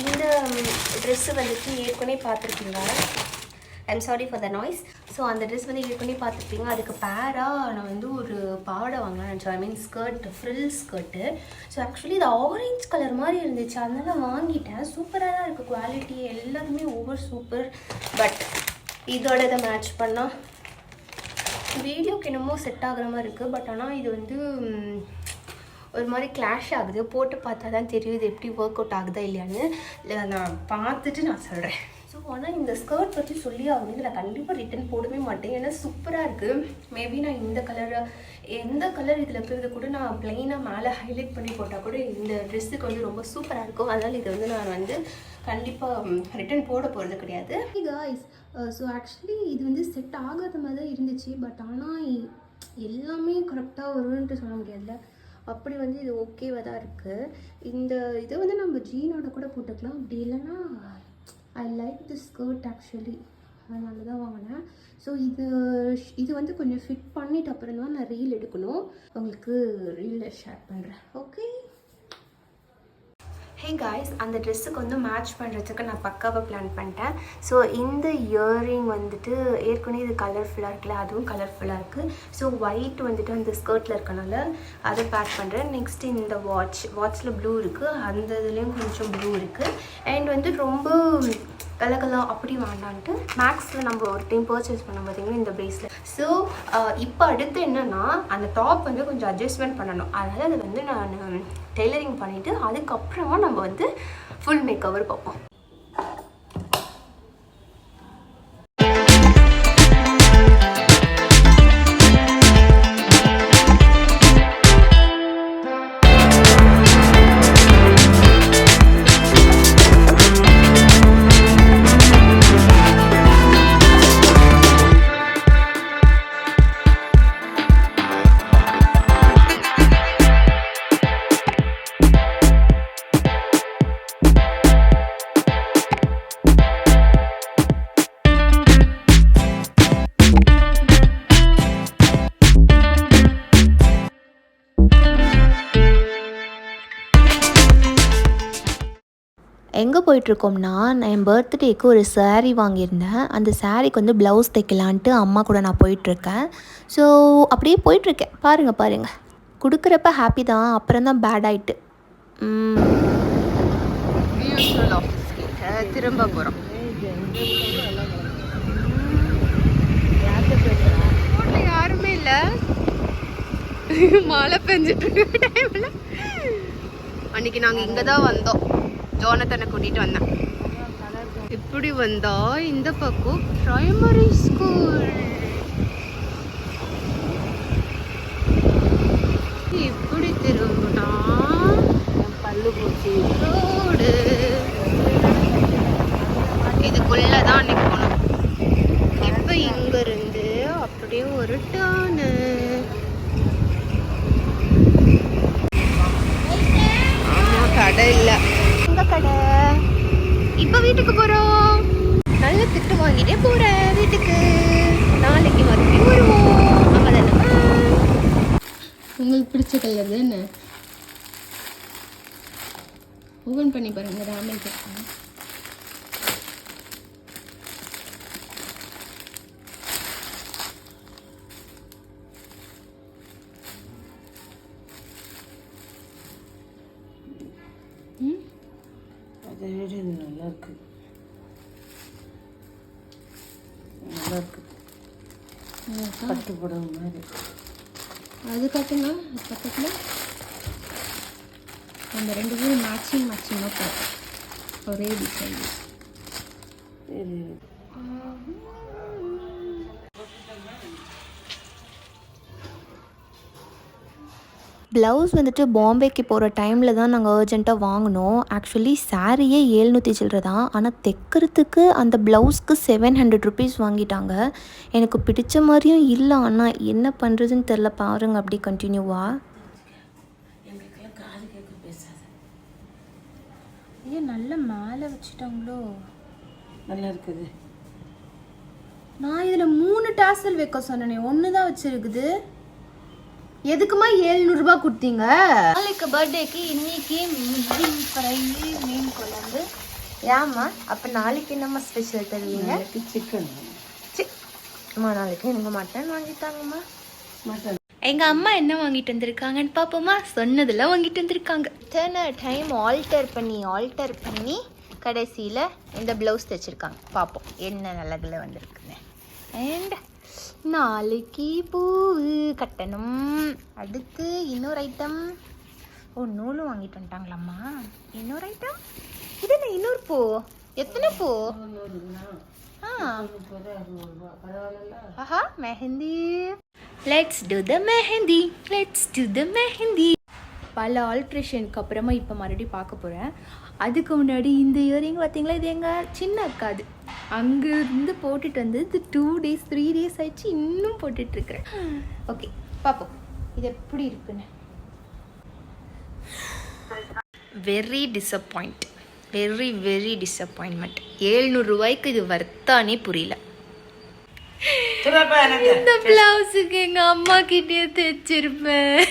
இந்த ட்ரெஸ்ஸு வந்துட்டு ஏற்கனவே பார்த்துருக்கீங்க I'm sorry for the noise so அந்த ட்ரெஸ் வந்து ஏற்கனவே பார்த்துருப்பீங்க. அதுக்கு பேராக நான் வந்து ஒரு பாவாடை வாங்கினேன் நினச்சேன். I mean skirt frill skirt so actually இது ஆரஞ்ச் கலர் மாதிரி இருந்துச்சு. அதனால வாங்கிட்டேன். சூப்பராக தான் இருக்குது குவாலிட்டி எல்லாருமே ஓவர் சூப்பர் பட் இதோட இதை மேட்ச் பண்ணால் வீடியோக்கு என்னமோ செட் ஆகிற மாதிரி இருக்குது பட் ஆனால் இது வந்து ஒரு மாதிரி கிளாஷ் ஆகுது. போட்டு பார்த்தா தான் தெரியும் இது எப்படி ஒர்க் அவுட் ஆகுதா இல்லையான்னு. இல்லை நான் பார்த்துட்டு நான் சொல்கிறேன் ஸோ ஆனால் இந்த ஸ்கர்ட் பற்றி சொல்லி ஆகணும் நான் கண்டிப்பாக ரிட்டன் போடவே மாட்டேன். ஏன்னா சூப்பராக இருக்குது மேபி நான் இந்த கலரை எந்த கலர் இதில் இருக்கிறது கூட நான் ப்ளைனாக மேலே ஹைலைட் பண்ணி போட்டால் கூட இந்த ட்ரெஸ்ஸுக்கு வந்து ரொம்ப சூப்பராக இருக்கும். அதனால் இதை வந்து நான் வந்து கண்டிப்பாக ரிட்டன் போட போகிறது கிடையாது. காய்ஸ் ஸோ ஆக்சுவலி இது வந்து செட் ஆகாத மாதிரி தான் இருந்துச்சு. பட் ஆனால் எல்லாமே கரெக்டாக வரும்ன்ட்டு சொல்ல முடியாதுல்ல. அப்படி வந்து இது ஓகேவாக தான் இருக்குது இந்த இதை வந்து நம்ம ஜீனோட கூட போட்டுக்கலாம். அப்படி இல்லைன்னா I like the skirt actually அதனால தான் வாங்கினேன். ஸோ இது இது வந்து கொஞ்சம் ஃபிட் பண்ணிட்டு அப்புறம் தான் நான் ரீல் எடுக்கணும். உங்களுக்கு ரீலில் ஷேர் பண்ணுறேன் ஓகே ஹே காய்ஸ் அந்த ட்ரெஸ்ஸுக்கு வந்து மேட்ச் பண்ணுறதுக்கு நான் பக்காவாக பிளான் பண்ணிட்டேன். ஸோ இந்த இயரிங் வந்துட்டு ஏற்கனவே இது கலர்ஃபுல்லாக இருக்குல்ல அதுவும் கலர்ஃபுல்லாக இருக்குது ஸோ ஒயிட் வந்துட்டு அந்த ஸ்கர்ட்டில் இருக்கனால அதை பேக் பண்ணுறேன் நெக்ஸ்ட் இந்த வாட்ச் வாட்ச்சில் ப்ளூ இருக்குது அந்த இதுலேயும் கொஞ்சம் ப்ளூ இருக்குது அண்ட் வந்து ரொம்ப கலகலாம் அப்படி வேண்டான்ட்டு மேக்ஸில் நம்ம ஒரு டைம் பர்ச்சேஸ் பண்ண பார்த்தீங்கன்னா இந்த பிரேஸ்லெட் ஸோ இப்போ அடுத்து என்னென்னா அந்த டாப் வந்து கொஞ்சம் அட்ஜஸ்ட்மெண்ட் பண்ணணும். அதனால் அதை வந்து நான் டெய்லரிங் பண்ணிவிட்டு அதுக்கப்புறமா நம்ம வந்து ஃபுல் மேக் கவர் பார்ப்போம். எங்கே போயிட்டுருக்கோம்னா நான் என் பர்த்டேக்கு ஒரு saree வாங்கியிருந்தேன். அந்த சாரீக்கு வந்து ப்ளவுஸ் தைக்கலான்ட்டு அம்மா கூட நான் போயிட்டுருக்கேன். ஸோ அப்படியே போயிட்டுருக்கேன். பாருங்கள் பாருங்கள் கொடுக்குறப்ப ஹாப்பி தான் அப்புறம் தான் பேட் ஆயிட்டு. ம், பியூட்டிஃபுல் ஆஃபீஸ் கிட்ட திரும்ப போகிறோம் யாருமே இல்லை. மழை பெஞ்சிட்டு டைமில் அன்னைக்கு நாங்கள் இங்கே தான் வந்தோம். ஜோனத்தனை கூட்டிகிட்டு வந்தேன். இப்படி வந்தா இந்த பக்கம் பிரைமரி ஸ்கூல் இப்படி திரும்ப பல்லு பூச்சி ரோடு இதுக்குள்ள தான் அன்னைக்கு போனோம் இப்போ இங்க இருந்து அப்படியே ஒரு டானு ஆமா கடை இல்ல எங்க கடை இப்போ வீட்டுக்கு போறோம் நல்ல திட்டு வாங்கிட்டே போறேன் வீட்டுக்கு நாளைக்கு மறுபடியும் வருவோம் அவ்வளோதானே பிடிச்ச கலர் தானே ஓபன் பண்ணி பாருங்க ராமன் கேட்குறேன் அதை விட இது நல்லா இருக்கு. நல்லா இருக்கு. பட்டு புடவை மாதிரி அது பார்த்தீங்கன்னா அது பக்கத்தில் அந்த ரெண்டு பேரும் மேட்சிங் மேட்சிங்காக பார்த்தோம் ஒரே டிசைன் ப்ளவுஸ் வந்துட்டு பாம்பேக்கு போகிற டைமில் தான் நாங்கள் அர்ஜென்ட்டாக வாங்கினோம். ஆக்சுவலி சாரியே ஏழ்நூற்றி சில்லற தான். ஆனால் தைக்கிறதுக்கு அந்த ப்ளவுஸ்க்கு செவன் ஹண்ட்ரட் ருபீஸ் வாங்கிட்டாங்க. எனக்கு பிடிச்ச மாதிரியும் இல்லை. ஆனால் என்ன பண்ணுறதுன்னு தெரில பாருங்க அப்படி கண்டினியூவா எங்களுக்கெல்லாம் காது கேட்க பேசாத ஐயோ நல்லா மேலே வச்சுட்டாங்களோ? நல்லா இருக்குது. நான் இதில் மூணு டாசல் வைக்க சொன்னேனே. ஒன்று தான் வச்சிருக்குது. எதுக்குமா ஏழ்நூறுபா கொடுத்தீங்க? நாளைக்கு பர்த்டேக்கு இன்னைக்கு மீன் ஃப்ரை மீன் குழம்பு. ஏம்மா அப்போ நாளைக்கு என்னம்மா ஸ்பெஷல் தருவீங்க? சிக்கன் அம்மா நாளைக்கு எனக்கு மட்டன் வாங்கிட்டாங்கம்மா? மட்டன் எங்க அம்மா என்ன வாங்கிட்டு வந்திருக்காங்கன்னு பாப்போமா? சொன்னதெல்லாம் வாங்கிட்டு வந்திருக்காங்க. இத்தனை டைம் ஆல்டர் பண்ணி ஆல்டர் பண்ணி கடைசியில் இந்த ப்ளவுஸ் தைச்சிருக்காங்க. பார்ப்போம் என்ன நல்லதில் வந்திருக்குன்னு. அண்ட் நாளைக்கு பூ கட்டணும். அடுத்து இன்னொரு ஐட்டம் ஓ நூலும் வாங்கிட்டு வந்துட்டாங்களாம்மா. இன்னொரு ஐட்டம் இது என்ன இன்னொரு பூ? எத்தனை பூ? ஆஹா mehndi. Let's do the mehndi. Let's do the mehndi. பல ஆல்ட்ரேஷனுக்கு அப்புறமா இப்போ மறுபடியும் பார்க்க போகிறேன் அதுக்கு முன்னாடி இந்த இயரிங் பார்த்தீங்களா? இது எங்கள் சின்ன அக்காது அங்கேருந்து போட்டுட்டு வந்து இது டூ டேஸ் த்ரீ டேஸ் ஆயிடுச்சு இன்னும் போட்டுட்ருக்குறேன் ஓகே பார்ப்போம். இது எப்படி இருக்குன்னு. Very disappoint very very disappointment ஏழ்நூறுரூவாய்க்கு இது வர்த்தானே புரியல. இந்த பிளவுஸுக்கு எங்க அம்மா கிட்டே தைச்சிருப்பேன்.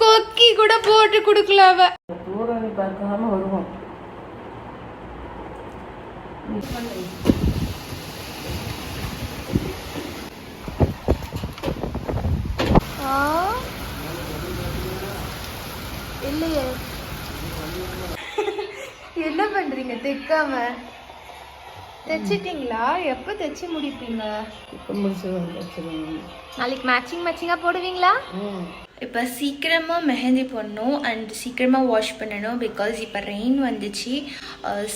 கொக்கி கூட போட்டு கொடுக்கல அவ. தூரம் பார்க்காம வருவோம்? இல்லையே. என்ன பண்றீங்க? தைக்காம? தைச்சிட்டீங்களா? எப்போ தைச்சு முடிப்பீங்க? நாளைக்கு மேட்சிங் மேட்சிங்காக போடுவீங்களா? இப்போ சீக்கிரமாக மெஹந்தி போடணும் அண்ட் சீக்கிரமாக வாஷ் பண்ணணும் பிகாஸ் இப்போ ரெயின் வந்துச்சு.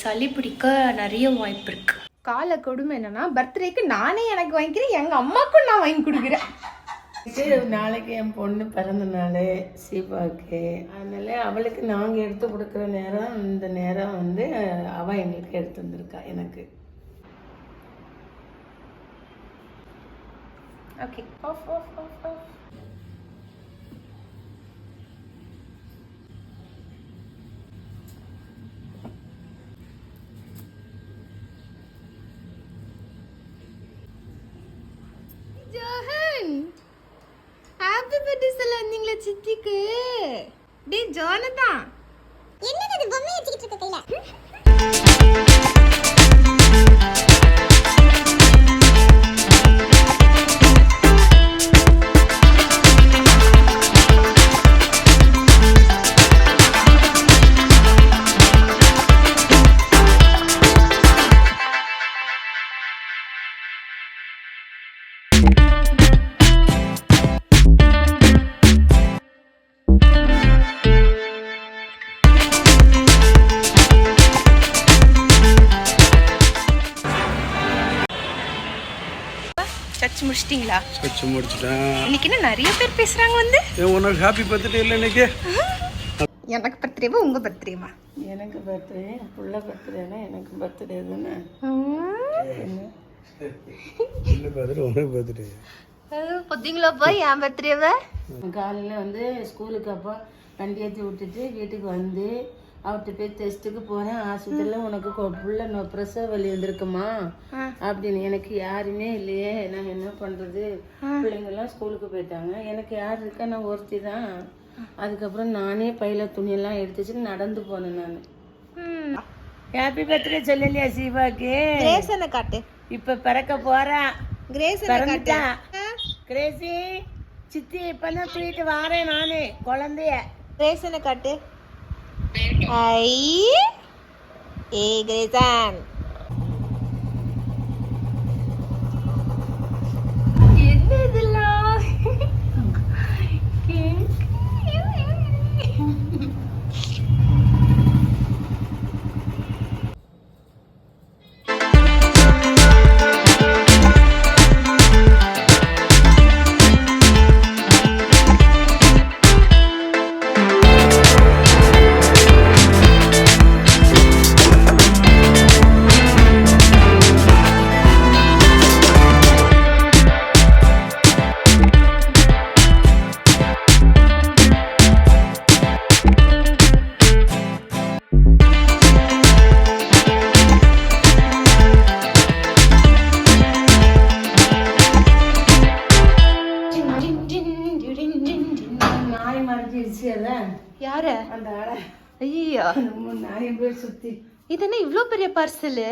சளி பிடிக்க நிறைய வாய்ப்பு இருக்கு. கால கொடுமை என்னன்னா பர்த்டேக்கு நானே எனக்கு வாங்கிக்கிறேன் எங்க அம்மாக்கும் நான் வாங்கி கொடுக்குறேன். சரி, நாளைக்கு என் பொண்ணு பிறந்த நாள் சீபாவுக்கு. அதனால அவளுக்கு நாங்கள் எடுத்து கொடுக்குற நேரம் இந்த நேரம் வந்து அவள் எங்களுக்கு எடுத்து வந்திருக்கா எனக்கு. Okay off off off off டேய் ஜோனதான் என்னது பொம்மை வச்சுக்கிட்டு இருக்க கையில? முடிச்சிட்டிங்களா? வச்சு முடிச்சிட்டேன். இன்னைக்கு என்ன நிறைய பேர் பேசுறாங்க வந்து? ஏன் உனக்கு ஹாப்பி பர்த்டே இல்லை இன்னைக்கு? எனக்கு பர்த்டேவா உங்க பர்த்டேவா எனக்கு பர்த்டே புள்ள பர்த்டேனா எனக்கு பர்த்டே தானே? இல்லை பர்த்டே உனக்கு பர்த்டே பார்த்தீங்களாப்பா என் பர்த்டேவை காலையில் வந்து ஸ்கூலுக்கு அப்போ வண்டி ஏற்றி விட்டுட்டு வீட்டுக்கு வந்து அவர்கிட்ட போய் டெஸ்ட்டுக்கு போகிறேன் ஆஸ்பத்திரியில் உனக்கு புள்ள நோ பிரசவ வலி வந்திருக்குமா? அப்படின்னு. எனக்கு யாருமே இல்லையே. நான் என்ன பண்ணுறது பிள்ளைங்கெல்லாம் ஸ்கூலுக்கு போயிட்டாங்க. எனக்கு யார் இருக்கா? நான் ஒருத்தி தான். அதுக்கப்புறம் நானே பையில துணியெல்லாம் எடுத்து வச்சுட்டு நடந்து போனேன் நான். ஹாப்பி பர்த்டே சொல்லலையா சிவாக்கு? கிரேசனை காட்டு. இப்போ பிறக்க போறா. கிரேசனை காட்டு. கிரேசி சித்தி இப்பதான் தூக்கிட்டு வாரேன் நானு குழந்தைய. கிரேசனை காட்டு. ஐ ஏ கிரேசன் இது என்ன இவ்வளோ பெரிய பார்சலு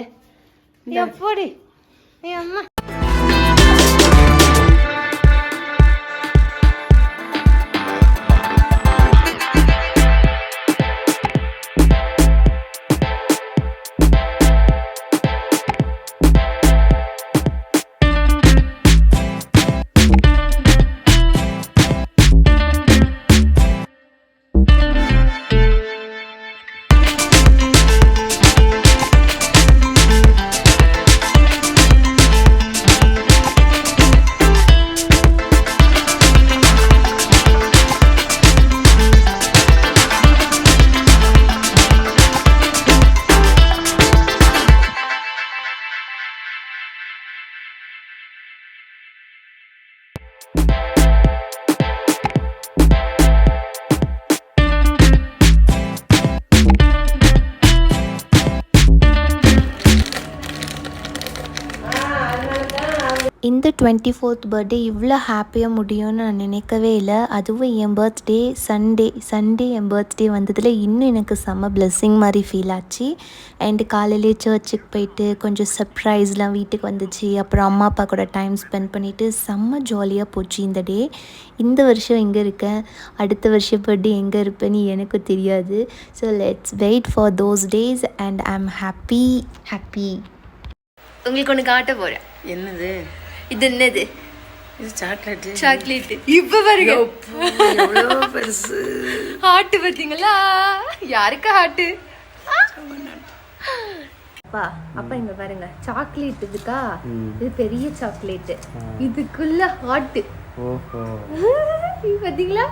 எப்படி? ஏ அம்மா. இந்த டுவெண்ட்டி ஃபோர்த் பர்த்டே இவ்வளோ ஹாப்பியாக முடியும்னு நான் நினைக்கவே இல்லை. அதுவும் என் பர்த்டே சண்டே சண்டே என் பர்த்டே வந்ததில் இன்னும் எனக்கு செம்ம blessing மாதிரி ஃபீல் ஆச்சு. அண்டு காலையிலே சர்ச்சுக்கு போயிட்டு கொஞ்சம் சர்ப்ரைஸ்லாம் வீட்டுக்கு வந்துச்சு. அப்புறம் அம்மா அப்பா கூட டைம் ஸ்பெண்ட் பண்ணிவிட்டு செம்ம ஜாலியாக போச்சு இந்த டே இந்த வருஷம் எங்கே இருக்கேன் அடுத்த வருஷம் பர்த்டே எங்கே இருப்பேன்னு எனக்கு தெரியாது. So let's wait for those days and I am happy happy உங்களுக்கு ஒன்று காட்ட போகிறேன் என்னது? இது என்னது? இது சாக்லேட் சாக்லேட் இப்போ பாருங்க. பெருசு. ஹார்ட் பார்த்தீங்களா? யாருக்கு ஹார்ட்டு அப்பா அப்பா இங்க பாருங்க. சாக்லேட் இதுக்கா? இது பெரிய சாக்லேட் இதுக்குள்ள ஓஹோ. பாத்தீங்களா?